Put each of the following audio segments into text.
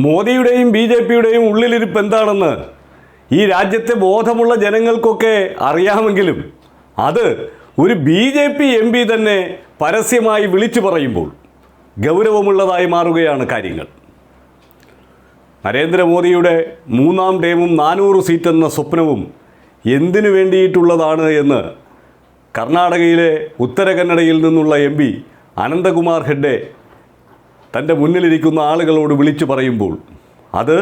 മോദിയുടെയും B J പിയുടെയും ഉള്ളിലിരിപ്പ് എന്താണെന്ന് ഈ രാജ്യത്തെ ബോധമുള്ള ജനങ്ങൾക്കൊക്കെ അറിയാമെങ്കിലും അത് ഒരു B J P M P തന്നെ പരസ്യമായി വിളിച്ചു പറയുമ്പോൾ ഗൗരവമുള്ളതായി മാറുകയാണ് കാര്യങ്ങൾ. നരേന്ദ്രമോദിയുടെ മൂന്നാം ടേമും നാനൂറ് സീറ്റ് എന്ന സ്വപ്നവും എന്തിനു വേണ്ടിയിട്ടുള്ളതാണ് എന്ന് കർണാടകയിലെ ഉത്തരകന്നഡയിൽ നിന്നുള്ള എം പി അനന്തകുമാർ ഹെഡ്ഡെ തന്റെ മുന്നിലിരിക്കുന്ന ആളുകളോട് വിളിച്ചു പറയുമ്പോൾ അത്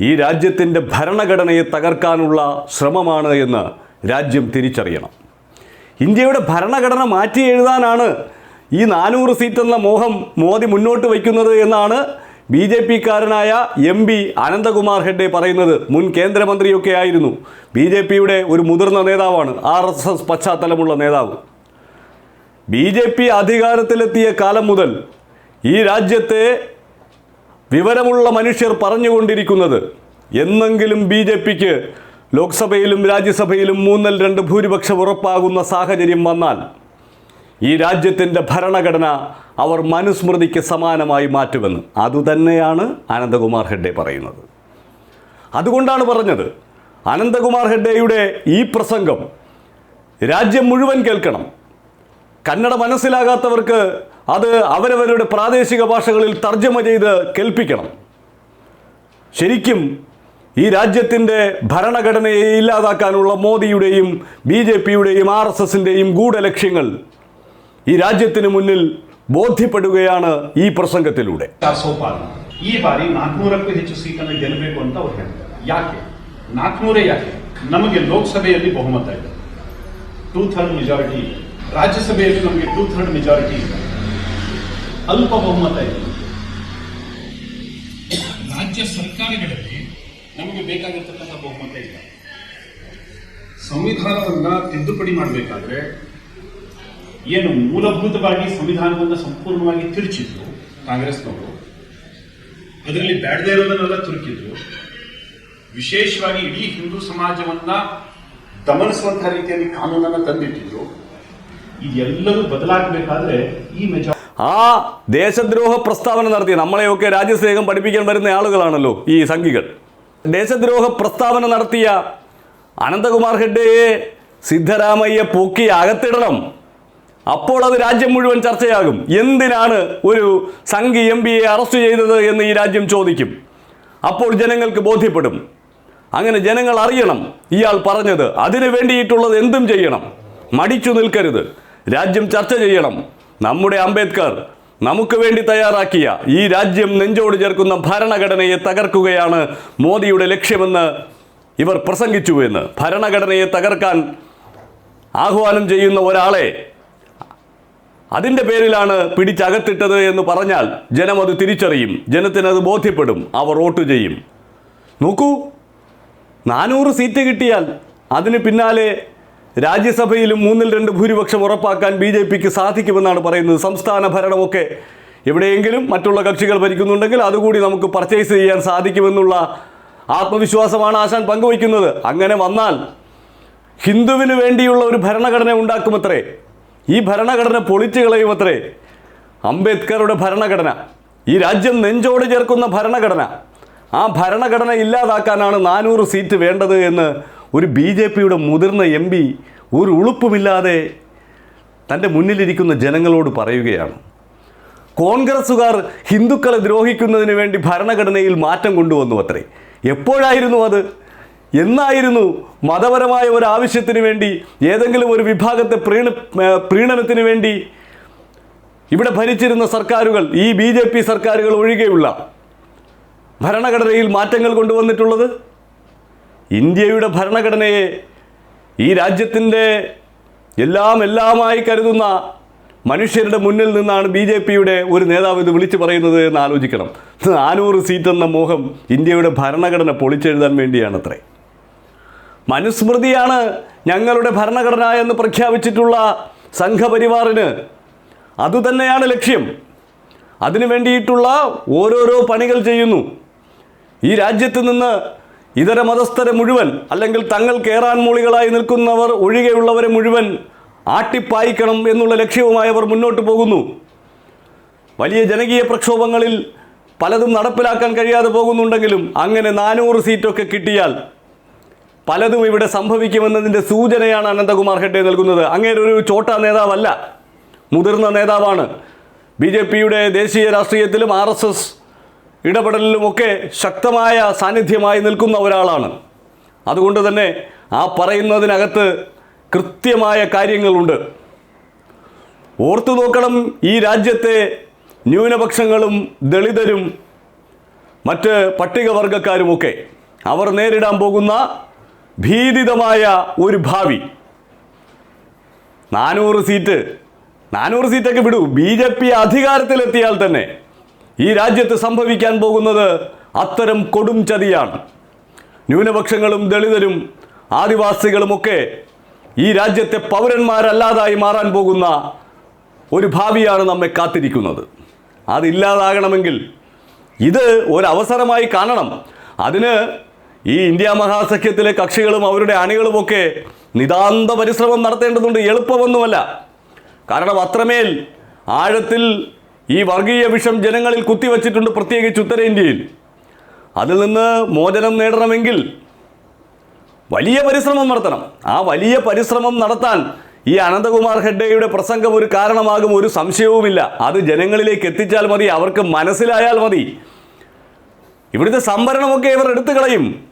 ഈ രാജ്യത്തിന്റെ ഭരണഘടനയെ തകർക്കാനുള്ള ശ്രമമാണ് എന്ന് രാജ്യം തിരിച്ചറിയണം. ഇന്ത്യയുടെ ഭരണഘടന മാറ്റി എഴുതാനാണ് ഈ നാനൂറ് സീറ്റ് എന്ന മോഹം മോദി മുന്നോട്ട് വയ്ക്കുന്നത് എന്നാണ് ബി ജെ പിക്കാരനായ എം പി അനന്തകുമാർ ഹെഡ്ഡെ പറയുന്നത്. മുൻ കേന്ദ്രമന്ത്രിയൊക്കെ ആയിരുന്നു. ബി ജെ പിയുടെ ഒരു മുതിർന്ന നേതാവാണ്. ആർ എസ് എസ് പശ്ചാത്തലമുള്ള നേതാവ്. ബി ജെ പി അധികാരത്തിലെത്തിയ കാലം മുതൽ ഈ രാജ്യത്തെ വിവരമുള്ള മനുഷ്യർ പറഞ്ഞുകൊണ്ടിരിക്കുന്നത് എന്നെങ്കിലും ബി ജെ പിക്ക് ലോക്സഭയിലും രാജ്യസഭയിലും മൂന്നിൽ രണ്ട് ഭൂരിപക്ഷം ഉറപ്പാകുന്ന സാഹചര്യം വന്നാൽ ഈ രാജ്യത്തിന്റെ ഭരണഘടന അവർ മനുസ്മൃതിക്ക് സമാനമായി മാറ്റുമെന്ന്. അതുതന്നെയാണ് അനന്തകുമാർ ഹെഡ്ഡെ പറയുന്നത്. അതുകൊണ്ടാണ് പറഞ്ഞത് അനന്തകുമാർ ഹെഡ്ഡെയുടെ ഈ പ്രസംഗം രാജ്യം മുഴുവൻ കേൾക്കണം. കന്നഡ മനസ്സിലാകാത്തവർക്ക് അത് അവരവരുടെ പ്രാദേശിക ഭാഷകളിൽ തർജ്ജമ ചെയ്ത് കേൾപ്പിക്കണം ശരിക്കും ഈ രാജ്യത്തിൻ്റെ ഭരണഘടനയെ ഇല്ലാതാക്കാനുള്ള മോദിയുടെയും ബി ജെ പിയുടെയും ആർ എസ് എസിൻ്റെയും ഗൂഢലക്ഷ്യങ്ങൾ ഈ രാജ്യത്തിന് മുന്നിൽ ബോധ്യപ്പെടുകയാണ് ഈ പ്രസംഗത്തിലൂടെ ಚಾರ್ ಪಾಲು ಈ ಬಾರಿ ನಾಲ್ಕುನೂರಕ್ಕೂ ಹೆಚ್ಚು ಸೀಟನ್ನು ಗೆಲ್ಲಬೇಕು ಅಂತ ಅವ್ರು ಹೇಳ್ತಾರೆ ಯಾಕೆ ನಾಲ್ಕುನೂರೇ ಯಾಕೆ ನಮಗೆ ಲೋಕಸಭೆಯಲ್ಲಿ ಬಹುಮತ ಇದೆ ಟೂ ಥರ್ಡ್ ಮೆಜಾರಿಟಿ ಇದೆ ರಾಜ್ಯಸಭೆಯಲ್ಲಿ ನಮಗೆ ಟೂ ಥರ್ಡ್ ಮೆಜಾರಿಟಿ ಇದೆ ಅಲ್ಪ ಬಹುಮತ ಇದೆ. ರಾಜ್ಯ ಸರ್ಕಾರಗಳಲ್ಲಿ ನಮಗೆ ಬೇಕಾಗಿರ್ತಕ್ಕಂಥ ಬಹುಮತ ಇಲ್ಲ. ಸಂವಿಧಾನವನ್ನು ತಿದ್ದುಪಡಿ ಮಾಡಬೇಕಾದ್ರೆ ಏನು ಮೂಲಭೂತವಾಗಿ ಸಂವಿಧಾನವನ್ನ ಸಂಪೂರ್ಣವಾಗಿ ತಿರುಚಿದ್ರು ಕಾಂಗ್ರೆಸ್ನವರು. ಅದರಲ್ಲಿ ಬ್ಯಾಡದೇ ಇರೋದನ್ನೆಲ್ಲ ತುರುಕಿದ್ರು. ವಿಶೇಷವಾಗಿ ಇಡೀ ಹಿಂದೂ ಸಮಾಜವನ್ನ ದಮನಿಸುವಂತಹ ರೀತಿಯಲ್ಲಿ ಕಾನೂನನ್ನ ತಂದಿಟ್ಟಿದ್ರು. ಇದೆಲ್ಲವೂ ಬದಲಾಗಬೇಕಾದ್ರೆ ಈ ಮೆಜಾರಿಟಿ ആ ദേശദ്രോഹ പ്രസ്താവന നടത്തിയ നമ്മളെയൊക്കെ രാജ്യസ്നേഹം പഠിപ്പിക്കാൻ വരുന്ന ആളുകളാണല്ലോ ഈ സംഘികൾ. ദേശദ്രോഹ പ്രസ്താവന നടത്തിയ അനന്തകുമാർ ഹെഡ്ഡയെ സിദ്ധരാമയ്യ പൊക്കി അകത്തിടണം. അപ്പോൾ അത് രാജ്യം മുഴുവൻ ചർച്ചയാകും. എന്തിനാണ് ഒരു സംഘി എം പിയെ അറസ്റ്റ് ചെയ്തത് എന്ന് ഈ രാജ്യം ചോദിക്കും. അപ്പോൾ ജനങ്ങൾക്ക് ബോധ്യപ്പെടും. അങ്ങനെ ജനങ്ങൾ അറിയണം ഇയാൾ പറഞ്ഞത്. അതിനു വേണ്ടിയിട്ടുള്ളത് എന്തും ചെയ്യണം. മടിച്ചു നിൽക്കരുത്. രാജ്യം ചർച്ച ചെയ്യണം. നമ്മുടെ അംബേദ്കർ നമുക്ക് വേണ്ടി തയ്യാറാക്കിയ ഈ രാജ്യം നെഞ്ചോട് ചേർക്കുന്ന ഭരണഘടനയെ തകർക്കുകയാണ് മോദിയുടെ ലക്ഷ്യമെന്ന് ഇവർ പ്രസംഗിച്ചു എന്ന്. ഭരണഘടനയെ തകർക്കാൻ ആഹ്വാനം ചെയ്യുന്ന ഒരാളെ അതിന്റെ പേരിലാണ് പിടിച്ചകത്തിട്ടത് എന്ന് പറഞ്ഞാൽ ജനം അത് തിരിച്ചറിയും. ജനത്തിനത് ബോധ്യപ്പെടും. അവർ വോട്ട് ചെയ്യും. നോക്കൂ നാനൂറ് സീറ്റ് കിട്ടിയാൽ അതിന് പിന്നാലെ രാജ്യസഭയിലും മൂന്നിൽ രണ്ട് ഭൂരിപക്ഷം ഉറപ്പാക്കാൻ ബി ജെ പിക്ക് സാധിക്കുമെന്നാണ് പറയുന്നത്. സംസ്ഥാന ഭരണമൊക്കെ എവിടെയെങ്കിലും മറ്റുള്ള കക്ഷികൾ ഭരിക്കുന്നുണ്ടെങ്കിൽ അതുകൂടി നമുക്ക് പർച്ചേസ് ചെയ്യാൻ സാധിക്കുമെന്നുള്ള ആത്മവിശ്വാസമാണ് ആശാൻ പങ്കുവയ്ക്കുന്നത്. അങ്ങനെ വന്നാൽ ഹിന്ദുവിന് വേണ്ടിയുള്ള ഒരു ഭരണഘടന ഉണ്ടാക്കുമത്രേ. ഈ ഭരണഘടന പൊളിച്ചു കളയുമത്രേ. അംബേദ്കറുടെ ഭരണഘടന ഈ രാജ്യം നെഞ്ചോട് ചേർക്കുന്ന ഭരണഘടന ആ ഭരണഘടന ഇല്ലാതാക്കാനാണ് നാനൂറ് സീറ്റ് വേണ്ടത് എന്ന് ഒരു ബി ജെ പിയുടെ മുതിർന്ന എം പി ഒരു ഉളുപ്പുമില്ലാതെ തന്റെ മുന്നിലിരിക്കുന്ന ജനങ്ങളോട് പറയുകയാണ്. കോൺഗ്രസ്സുകാർ ഹിന്ദുക്കളെ ദ്രോഹിക്കുന്നതിന് വേണ്ടി ഭരണഘടനയിൽ മാറ്റം കൊണ്ടുവന്നു അത്രേ. എപ്പോഴായിരുന്നു അത്? എന്നായിരുന്നു മതപരമായ ഒരു ആവശ്യത്തിന് വേണ്ടി ഏതെങ്കിലും ഒരു വിഭാഗത്തെ പ്രീണ പ്രീണനത്തിന് വേണ്ടി ഇവിടെ ഭരിച്ചിരുന്ന സർക്കാരുകൾ ഈ ബി സർക്കാരുകൾ ഒഴികെയുള്ള ഭരണഘടനയിൽ മാറ്റങ്ങൾ കൊണ്ടുവന്നിട്ടുള്ളത്? ഇന്ത്യയുടെ ഭരണഘടനയെ ഈ രാജ്യത്തിന്റെ എല്ലാം എല്ലാമായി കരുതുന്ന മനുഷ്യരുടെ മുന്നിൽ നിന്നാണ് ബി ജെ പിയുടെ ഒരു നേതാവ് ഇത് വിളിച്ചു പറയുന്നത് എന്ന് ആലോചിക്കണം. നാനൂറ് സീറ്റ് എന്ന മോഹം ഇന്ത്യയുടെ ഭരണഘടന പൊളിച്ചെഴുതാൻ വേണ്ടിയാണ് അത്രേ മനുസ്മൃതിയാണ് ഞങ്ങളുടെ ഭരണഘടന എന്ന് പ്രഖ്യാപിച്ചിട്ടുള്ള സംഘപരിവാറിന് അതുതന്നെയാണ് ലക്ഷ്യം. അതിനു വേണ്ടിയിട്ടുള്ള ഓരോരോ പണികൾ ചെയ്യുന്നു. ഈ രാജ്യത്ത് നിന്ന് ഇതര മതസ്ഥരെ മുഴുവൻ അല്ലെങ്കിൽ തങ്ങൾ കേറാൻ മൂളികളായി നിൽക്കുന്നവർ ഒഴികെയുള്ളവരെ മുഴുവൻ ആട്ടിപ്പായിക്കണം എന്നുള്ള ലക്ഷ്യവുമായി അവർ മുന്നോട്ട് പോകുന്നു. വലിയ ജനകീയ പ്രക്ഷോഭങ്ങളിൽ പലതും നടപ്പിലാക്കാൻ കഴിയാതെ പോകുന്നുണ്ടെങ്കിലും അങ്ങനെ നാനൂറ് സീറ്റൊക്കെ കിട്ടിയാൽ പലതും ഇവിടെ സംഭവിക്കുമെന്നതിന്റെ സൂചനയാണ് അനന്തകുമാർ ഹെഡ്ഡെ നൽകുന്നത്. അങ്ങനെ ഒരു ചോട്ട നേതാവല്ല മുതിർന്ന നേതാവാണ്. ബി ജെ പിയുടെ ദേശീയ രാഷ്ട്രീയത്തിലും ആർ എസ് എസ് ഇടപെടലിലുമൊക്കെ ശക്തമായ സാന്നിധ്യമായി നിൽക്കുന്ന ഒരാളാണ്. അതുകൊണ്ട് തന്നെ ആ പറയുന്നതിനകത്ത് കൃത്യമായ കാര്യങ്ങളുണ്ട്. ഓർത്തു നോക്കണം ഈ രാജ്യത്തെ ന്യൂനപക്ഷങ്ങളും ദളിതരും മറ്റ് പട്ടികവർഗക്കാരുമൊക്കെ. അവർ നേരിടാൻ പോകുന്ന ഭീതിതമായ ഒരു ഭാവി. നാനൂറ് സീറ്റ്. നാനൂറ് സീറ്റൊക്കെ വിടൂ. ബി ജെ പി അധികാരത്തിലെത്തിയാൽ തന്നെ ഈ രാജ്യത്ത് സംഭവിക്കാൻ പോകുന്നത് അത്തരം കൊടും ചതിയാണ്. ന്യൂനപക്ഷങ്ങളും ദളിതരും ആദിവാസികളുമൊക്കെ ഈ രാജ്യത്തെ പൗരന്മാരല്ലാതായി മാറാൻ പോകുന്ന ഒരു ഭാവിയാണ് നമ്മെ കാത്തിരിക്കുന്നത്. അതില്ലാതാകണമെങ്കിൽ ഇത് ഒരവസരമായി കാണണം. അതിന് ഈ ഇന്ത്യ മഹാസഖ്യത്തിലെ കക്ഷികളും അവരുടെ അണികളുമൊക്കെ നിതാന്ത പരിശ്രമം നടത്തേണ്ടതുണ്ട്. എളുപ്പമൊന്നുമല്ല. കാരണം അത്രമേൽ ആഴത്തിൽ ഈ വർഗീയ വിഷം ജനങ്ങളിൽ കുത്തിവച്ചിട്ടുണ്ട് പ്രത്യേകിച്ച് ഉത്തരേന്ത്യയിൽ. അതിൽ നിന്ന് മോചനം നേടണമെങ്കിൽ വലിയ പരിശ്രമം നടത്തണം. ആ വലിയ പരിശ്രമം നടത്താൻ ഈ അനന്തകുമാർ ഹെഡ്ഡയുടെ പ്രസംഗം ഒരു കാരണമാകും ഒരു സംശയവുമില്ല. അത് ജനങ്ങളിലേക്ക് എത്തിച്ചാൽ മതി അവർക്ക് മനസ്സിലായാൽ മതി. ഇവിടുത്തെ സംവരണമൊക്കെ ഇവർ എടുത്തു കളയും.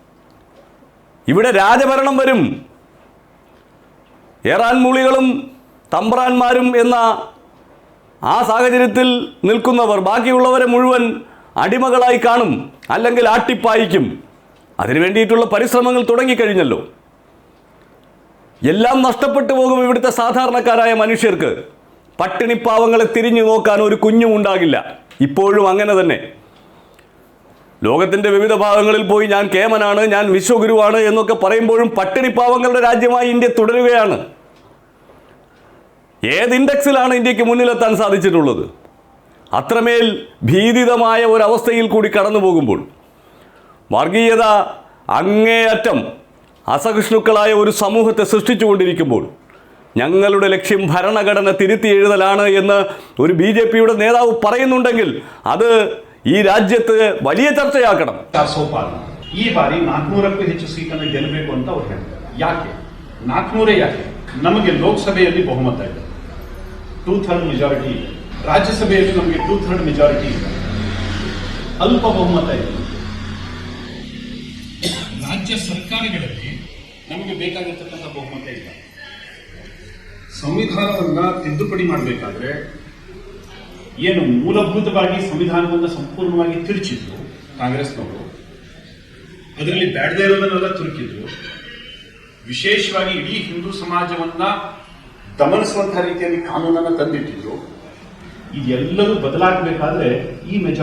ഇവിടെ രാജഭരണം വരും. ഏറാൻ മൂളികളും തമ്പ്രാന്മാരും എന്ന ആ സാഹചര്യത്തിൽ നിൽക്കുന്നവർ ബാക്കിയുള്ളവരെ മുഴുവൻ അടിമകളായി കാണും അല്ലെങ്കിൽ ആട്ടിപ്പായിക്കും. അതിനു വേണ്ടിയിട്ടുള്ള പരിശ്രമങ്ങൾ തുടങ്ങിക്കഴിഞ്ഞല്ലോ. എല്ലാം നഷ്ടപ്പെട്ടു പോകും ഇവിടുത്തെ സാധാരണക്കാരായ മനുഷ്യർക്ക്. പട്ടിണിപ്പാവങ്ങളെ തിരിഞ്ഞു നോക്കാൻ ഒരു കുഞ്ഞും ഉണ്ടാകില്ല. ഇപ്പോഴും അങ്ങനെ തന്നെ. ലോകത്തിന്റെ വിവിധ ഭാഗങ്ങളിൽ പോയി ഞാൻ കേമനാണ് ഞാൻ വിശ്വഗുരുവാണ് എന്നൊക്കെ പറയുമ്പോഴും പട്ടിണിപ്പാവങ്ങളുടെ രാജ്യമായി ഇന്ത്യ തുടരുകയാണ്. ഏത് ഇൻഡെക്സിലാണ് ഇന്ത്യക്ക് മുന്നിലെത്താൻ സാധിച്ചിട്ടുള്ളത് അത്രമേൽ ഭീതിതമായ ഒരവസ്ഥയിൽ കൂടി കടന്നു പോകുമ്പോൾ വർഗീയത അങ്ങേയറ്റം അസഹിഷ്ണുക്കളായ ഒരു സമൂഹത്തെ സൃഷ്ടിച്ചുകൊണ്ടിരിക്കുമ്പോൾ ഞങ്ങളുടെ ലക്ഷ്യം ഭരണഘടന തിരുത്തി എഴുതലാണ് എന്ന് ഒരു ബി ജെ പിയുടെ നേതാവ് പറയുന്നുണ്ടെങ്കിൽ അത് ഈ രാജ്യത്ത് വലിയ ചർച്ചയാക്കണം ಚಾರ್ ಸೋ ಪಾಲ್ ಈ ಬಾರಿ ನಾಲ್ಕುನೂರಕ್ಕೂ ಹೆಚ್ಚು ಸೀಟನ್ನು ಗೆಲ್ಲಬೇಕು ಅಂತ ಅವ್ರು ಹೇಳ್ತಾರೆ ಯಾಕೆ ನಾಲ್ಕುನೂರೇ ಯಾಕೆ ನಮಗೆ ಲೋಕಸಭೆಯಲ್ಲಿ ಬಹುಮತ ಇದೆ ಟೂ ಥರ್ಡ್ ಮೆಜಾರಿಟಿ ಇದೆ ರಾಜ್ಯಸಭೆಯಲ್ಲಿ ನಮಗೆ ಟೂ ಥರ್ಡ್ ಮೆಜಾರಿಟಿ ಇದೆ ಅಲ್ಪ ಬಹುಮತ ಇದೆ ರಾಜ್ಯ ಸರ್ಕಾರಗಳಲ್ಲಿ ನಮಗೆ ಬೇಕಾಗಿರ್ತಕ್ಕಂಥ ಬಹುಮತ ಇಲ್ಲ ಸಂವಿಧಾನವನ್ನ ತಿದ್ದುಪಡಿ ಮಾಡಬೇಕಾದ್ರೆ ಏನು ಮೂಲಭೂತವಾಗಿ ಸಂವಿಧಾನವನ್ನ ಸಂಪೂರ್ಣವಾಗಿ ತಿರುಚಿದ್ರು ಕಾಂಗ್ರೆಸ್ನವರು. ಅದರಲ್ಲಿ ಬ್ಯಾಡದೇ ಇರೋದನ್ನೆಲ್ಲ ತುರುಕಿದ್ರು ವಿಶೇಷವಾಗಿ ಇಡೀ ಹಿಂದೂ ಸಮಾಜವನ್ನ ದಮನಿಸುವಂತಹ ರೀತಿಯಲ್ಲಿ ಕಾನೂನನ್ನು ತಂದಿಟ್ಟಿದ್ರು ಇದೆಲ್ಲವೂ ಬದಲಾಗಬೇಕಾದ್ರೆ ಈ ಮೆಜಾರಿಟಿ